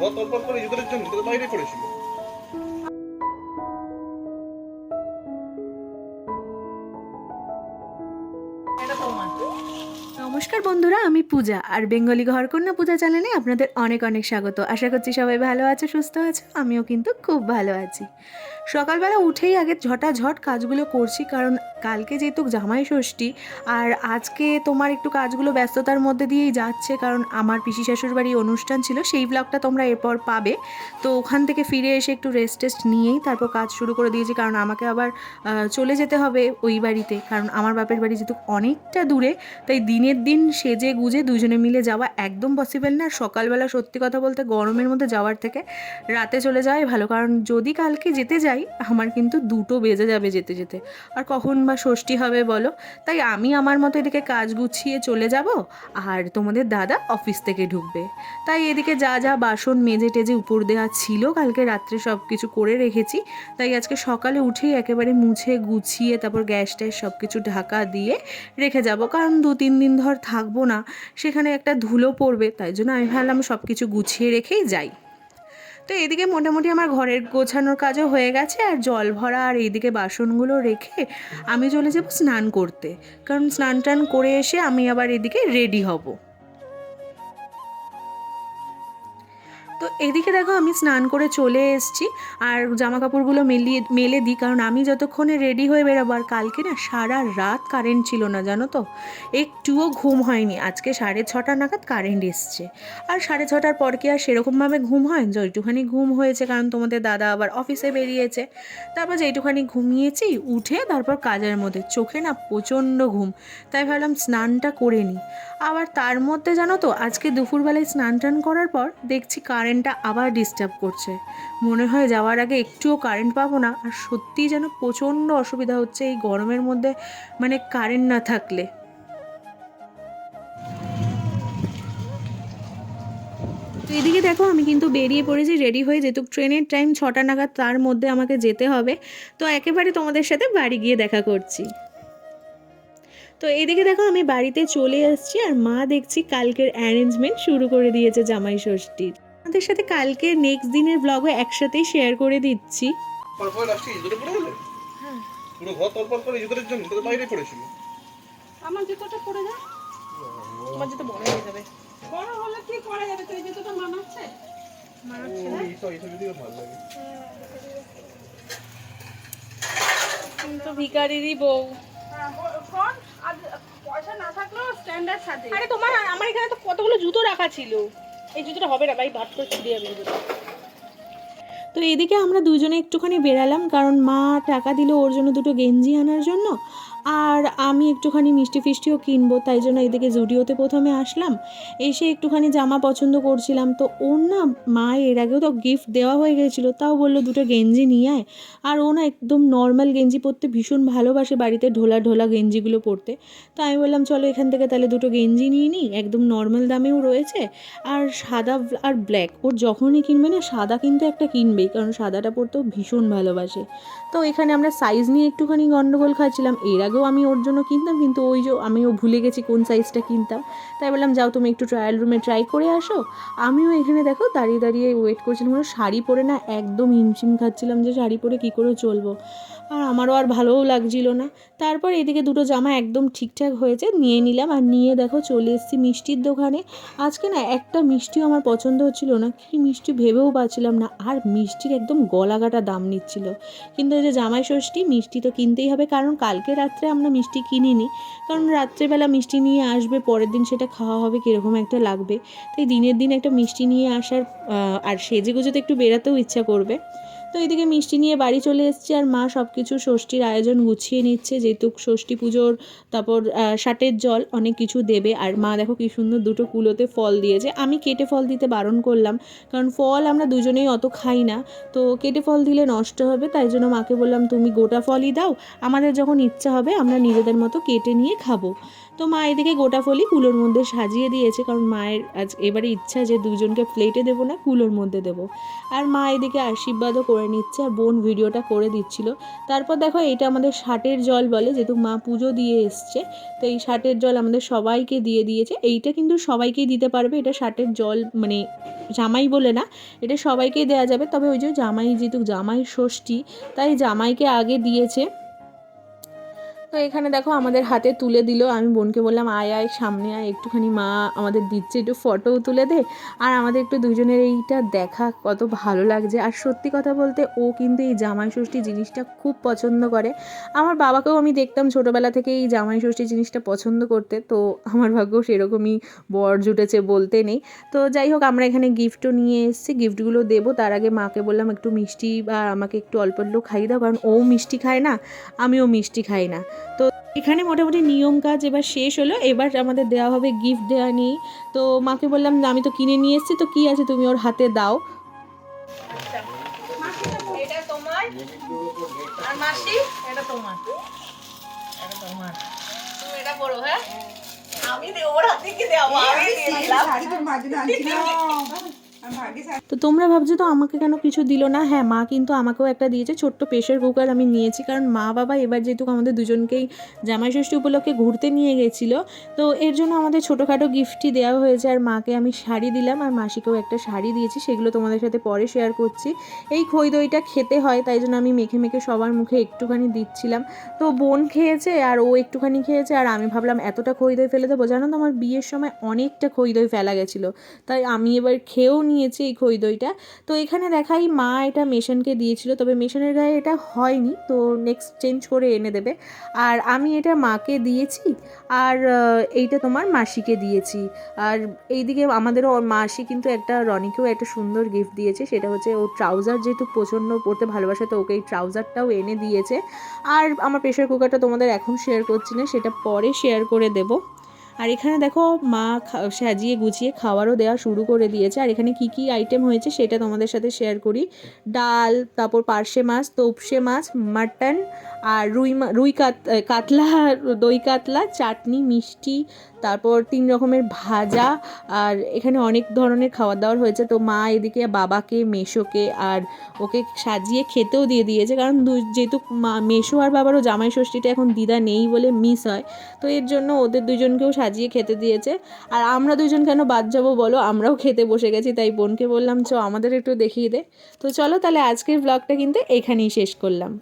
ঘর তলপর করে ইঁদুরের জন্য তো বাইরে পড়েছিল নমস্কার বন্ধুরা আমি পূজা আর বেঙ্গলি ঘর ঘরকন্যা পূজা চ্যানেলে আপনাদের অনেক অনেক স্বাগত। আশা করছি সবাই ভালো আছো সুস্থ আছো আমিও কিন্তু খুব ভালো আছি। সকালবেলা উঠেই আগে ঝটাঝট কাজগুলো করছি, কারণ কালকে যেহেতু জামাই ষষ্ঠী, আর আজকে তোমার একটু কাজগুলো ব্যস্ততার মধ্যে দিয়েই যাচ্ছে, কারণ আমার পিসি শাশুড় বাড়ি অনুষ্ঠান ছিল, সেই ব্লগটা তোমরা এরপর পাবে। তো ওখান থেকে ফিরে এসে একটু রেস্ট টেস্ট নিয়েই তারপর কাজ শুরু করে দিয়েছি, কারণ আমাকে আবার চলে যেতে হবে ওই বাড়িতে, কারণ আমার বাপের বাড়ি যেহেতু অনেকটা দূরে, তাই দিনের দিন সেজে গুজে দুজনে মিলে যাওয়া একদম পসিবল না। সকালবেলা সত্যি কথা বলতে গরমের মধ্যে যাওয়ার থেকে রাতে চলে যাওয়াই ভালো, কারণ যদি কালকে যেতে যাই আমার কিন্তু দুটো বেজে যাবে যেতে যেতে। আর কখন বা ষষ্ঠী হবে বলো? তাই আমি আমার মতো এদিকে কাজ গুছিয়ে চলে যাব, আর তোমাদের দাদা অফিস থেকে ঢুকবে। তাই এদিকে যা যা বাসন মেজে টেজে উপর দেওয়া ছিল, কালকে রাত্রে সব কিছু করে রেখেছি। তাই আজকে সকালে উঠেই একেবারে মুছে, গুছিয়ে, তারপর গ্যাস ট্যাস সব কিছু ঢাকা দিয়ে রেখে যাব। কারণ দু তিন দিন ধর থাকব না, সেখানে একটা ধুলো পড়বে, তাই জন্য আমি ভাবলাম সব কিছু গুছিয়ে রেখেই যাই। তো এদিকে মোটামুটি আমার ঘরের গোছানোর কাজও হয়ে গেছে আর জল ভরা আর এইদিকে বাসনগুলো রেখে আমি চলে যাব স্নান করতে। কারণ স্নান টান করে এসে আমি আবার এদিকে রেডি হব। তো এদিকে দেখো আমি স্নান করে চলে এসেছি আর জামা কাপড়গুলো মেলিয়ে মেলে দিই, কারণ আমি যতক্ষণে রেডি হয়ে বেরোবো, আর কালকে না সারা রাত কারেন্ট ছিল না, জানো তো? একটুও ঘুম হয়নি। আজকে সাড়ে ছটা নাগাদ কারেন্ট এসছে। আর সাড়ে ছটার পর কি আর সেরকমভাবে ঘুম হয়? যেটুখানি ঘুম হয়েছে, কারণ তোমাদের দাদা আবার অফিসে বেরিয়েছে। তারপর যেটুখানি ঘুমিয়েছি, উঠে তারপর কাজের মধ্যে, চোখে না প্রচণ্ড ঘুম। তাই ভাবলাম স্নানটা করে নিই। আবার তার মধ্যে জানো তো, আজকে দুপুরবেলায় স্নান টান করার পর দেখছি কারেন্টটা আবার ডিস্টার্ব করছে। মনে হয় যাওয়ার আগে একটুও কারেন্ট পাবো না, আর সত্যিই যেন প্রচণ্ড অসুবিধা হচ্ছে এই গরমের মধ্যে মানে কারেন্ট না থাকলে। তো এদিকে দেখো, আমি কিন্তু বেরিয়ে পড়েছি রেডি হয়ে যেহেতু ট্রেনের টাইম ছটা নাগাদ, তার মধ্যে আমাকে যেতে হবে। তো একেবারে তোমাদের সাথে বাড়ি গিয়ে দেখা করছি। তো এদিকে দেখো, আমি বাড়িতে চলে এসেছি আর মা দেখছি কালকের অ্যারেঞ্জমেন্ট শুরু করে দিয়েছে জামাই ষষ্ঠীর। আমাদের সাথে কালকে নেক্সট দিনের ব্লগও একসাথেই শেয়ার করে দিচ্ছি। পুরো ঘর করে জন্য বাইরে পড়েছিল আমার জুতোটা যা। তোমার যেটা বড় হয়ে যাবে। বড় হলে কি করা যাবে? তুই জুতোটা মানাচ্ছে? ও এইসব এইসব যদি ভালো লাগে। তো ভিকারিরই বউ। হ্যাঁ, পয়সা না থাকলেও স্ট্যান্ডার্ড আরে তোমার আমার এখানে তো কতগুলো জুতো রাখা ছিল। এই জুতোটা হবে না, ভাই ভাত করে ছিঁড়ে যাবে তো এদিকে আমরা দুজনে একটুখানি বেরালাম কারণ মা টাকা দিল ওর জন্য দুটো গেঞ্জি আনার জন্য আর আমি একটুখানি মিষ্টি ফিষ্টিও কিনবো, তাই জন্য এদিকে জুডিওতে প্রথমে আসলাম। এসে একটুখানি জামা পছন্দ করছিলাম, তো ওর না মা এর আগেও তো গিফট দেওয়া হয়ে গেছিল, তাও বলল দুটো গেঞ্জি নিয়ে আয়। আর ও না একদম নর্মাল গেঞ্জি পরতে ভীষণ ভালোবাসে বাড়িতে ঢোলা ঢোলা গেঞ্জিগুলো পরতে। তো আমি বললাম, চলো এখান থেকে তাহলে দুটো গেঞ্জি নিয়ে নিই একদম নর্মাল দামেও রয়েছে, আর সাদা আর ব্ল্যাক ওর যখনই কিনবে না, সাদা কিন্তু একটা কিনবেই, কারণ সাদাটা পরতেও ভীষণ ভালোবাসে। তো এখানে আমরা সাইজ নিয়ে একটুখানি গন্ডগোল খাচ্ছিলাম, এর আগেও আমি ওর জন্য কিনতাম, কিন্তু ওই যে আমিও ভুলে গেছি কোন সাইজটা কিনতাম। তাই বললাম, যাও তুমি একটু ট্রায়াল রুমে ট্রাই করে আসো। আমিও এখানে দেখো দাঁড়িয়ে দাঁড়িয়ে ওয়েট করছিলাম, কোনো শাড়ি পরে না একদম হিমশিম খাচ্ছিলাম যে শাড়ি পরে কী করে চলবো। আর আমারও আর ভালোও লাগছিল না। তারপর এদিকে দুটো জামা একদম ঠিকঠাক হয়েছে, নিয়ে নিলাম। আর নিয়ে দেখো চলে এসেছি মিষ্টির দোকানে। আজকে না একটা মিষ্টিও আমার পছন্দ হচ্ছিল না, কি মিষ্টি ভেবেও পাচ্ছিলাম না। আর মিষ্টির একদম গলাগাটা দাম নিচ্ছিল। কিন্তু এই যে জামাই ষষ্ঠী, মিষ্টি তো কিনতেই হবে, কারণ কালকে রাত্রে আমরা মিষ্টি কিনিনি, কারণ রাত্রেবেলা মিষ্টি নিয়ে আসবে, পরের দিন সেটা খাওয়া হবে, কীরকম একটা লাগবে। তাই দিনের দিন একটা মিষ্টি নিয়ে আসার আর সেজে গুজে তো একটু বেরাতেও ইচ্ছা করবে। তো এদিকে মিষ্টি নিয়ে বাড়ি চলে এসেছি আর মা সব কিছু ষষ্ঠীর আয়োজন গুছিয়ে নিচ্ছে, যেহেতু ষষ্ঠী পুজোর, তারপর ষাটের জল অনেক কিছু দেবে। আর মা দেখো কি সুন্দর দুটো কুলোতে ফল দিয়েছে। আমি কেটে ফল দিতে বারণ করলাম, কারণ ফল আমরা দুজনেই অত খাই না। তো কেটে ফল দিলে নষ্ট হবে, তাই জন্য মাকে বললাম, তুমি গোটা ফলই দাও, আমাদের যখন ইচ্ছা হবে আমরা নিজেদের মতো কেটে নিয়ে খাব। তো মা এদিকে গোটা ফলি কুলোর মধ্যে সাজিয়ে দিয়েছে, কারণ মায়ের আজ এবারে ইচ্ছা যে দুজনকে প্লেটে দেবো না, কুলোর মধ্যে দেবো। আর মা এদিকে আশীর্বাদও করে নিচ্ছে আর বোন ভিডিওটা করে দিচ্ছিল। তারপর দেখো এটা আমাদের ষাটের জল বলে, যেহেতু মা পুজো দিয়ে এসছে, তো এই ষাটের জল আমাদের সবাইকে দিয়ে দিয়েছে। এইটা কিন্তু সবাইকেই দিতে পারবে, এটা ষাটের জল মানে জামাই বলে না, এটা সবাইকেই দেওয়া যাবে। তবে ওই যে জামাই, যেহেতু জামাই ষষ্ঠী, তাই জামাইকে আগে দিয়েছে। তো এখানে দেখো আমাদের হাতে তুলে দিল। আমি বোনকে বললাম, আয় আয়, সামনে আয়, একটুখানি মা আমাদের দিচ্ছে, একটু ফটোও তুলে দে। আর আমাদের একটু দুজনের এইটা দেখা কত ভালো লাগছে। আর সত্যি কথা বলতে ও কিন্তু এই জামাই ষষ্ঠী জিনিসটা খুব পছন্দ করে। আমার বাবাকেও আমি দেখতাম ছোটোবেলা থেকে এই জামাই ষষ্ঠী জিনিসটা পছন্দ করতে, তো আমার ভাগ্য সেরকমই বর জুটেছে বলতে নেই। তো যাই হোক, আমরা এখানে গিফটও নিয়ে এসেছি। গিফটগুলো দেবো। তার আগে মাকে বললাম, একটু মিষ্টি বা আমাকে একটু অল্প অল্প খাইয়ে দাও। কারণ ও মিষ্টি খায় না, আমিও মিষ্টি খাই না। তো এখানে মোটামুটি নিয়ম কাজ এবার শেষ হলো। এবার আমাদের দেওয়া হবে গিফট দেওয়া নিয়ে। তো মাকে বললাম যে আমি তো কিনে নিয়ে এসেছি তো কী আছে তুমি ওর হাতে দাও। এটা তোমার? আর মাসি এটা তোমার। এটা তোমার। তুমি এটা পড়ো হ্যাঁ? আমি ওর হাতে কি দেবো আমি দিয়ে দিলাম তো তোমরা ভাবছ তো আমাকে কেন কিছু দিল না? হ্যাঁ মা কিন্তু আমাকেও একটা দিয়েছে, ছোট্ট প্রেশার কুকার আমি নিয়েছি, কারণ মা বাবা এবার যেহেতু আমাদের দুজনকেই জামাই ষষ্ঠী উপলক্ষে ঘুরতে নিয়ে গেছিল, তো এর জন্য আমাদের ছোটোখাটো গিফটই দেওয়া হয়েছে। আর মাকে আমি শাড়ি দিলাম, আর মাসিকেও একটা শাড়ি দিয়েছি, সেগুলো তোমাদের সাথে পরে শেয়ার করছি। এই খই দইটা খেতে হয়, তাই জন্য আমি মেখে মেখে সবার মুখে একটুখানি দিচ্ছিলাম। তো বোন খেয়েছে, আর ও একটুখানি খেয়েছে, আর আমি ভাবলাম এতটা খই দই ফেলে দেবো। জানো তো আমার বিয়ের সময় অনেকটা খই দই ফেলা গেছিল, তাই আমি এবার খেয়েও নিয়েছি এই খই দইটা। তো এখানে দেখাই মা এটা মেশানকে দিয়েছিল, তবে মেশানের গায়ে এটা হয়নি। তো নেক্সট চেঞ্জ করে এনে দেবে। আর আমি এটা মাকে দিয়েছি, আর এইটা তোমার মাসিকে দিয়েছি। আর এইদিকে আমাদেরও মাসি কিন্তু একটা, রনিকেও একটা সুন্দর গিফট দিয়েছে, সেটা হচ্ছে ও ট্রাউজার যেহেতু প্রচণ্ড পরতে ভালোবাসে, তো ওকে এই ট্রাউজারটাও এনে দিয়েছে। আর আমার প্রেশার কুকারটা তোমাদের এখন শেয়ার করছি না, সেটা পরে শেয়ার করে দেবো। আর এখানে দেখো মা সাজিয়ে গুছিয়ে খাবারও দেওয়া শুরু করে দিয়েছে। আর এখানে কি কি আইটেম হয়েছে সেটা তোমাদের সাথে শেয়ার করি। ডাল, তারপর পার্শে মাছ, তোপসে মাছ মাটন আর রুই রুই কাত কাতলা, দই কাতলা, চাটনি, মিষ্টি, তারপর তিন রকমের ভাজা আর এখানে অনেক ধরনের খাবার দাবার হয়েছে। তো মা এদিকে বাবাকে, মেশোকে আর ওকে সাজিয়ে খেতেও দিয়ে দিয়েছে। কারণ যেহেতু মা, মেশো আর বাবারও জামাই ষষ্ঠীটা এখন দিদা নেই বলে মিস হয়, তো এর জন্য ওদের দুজনকেও সাজিয়ে খেতে দিয়েছে। আর আমরা দুজন কেন বাদ যাব বলো? আমরাও খেতে বসে গেছি, তাই বোনকে বললাম, চ, আমাদের একটু দেখিয়ে দে। তো চলো তাহলে আজকের ব্লগটা কিন্তু এখানেই শেষ করলাম।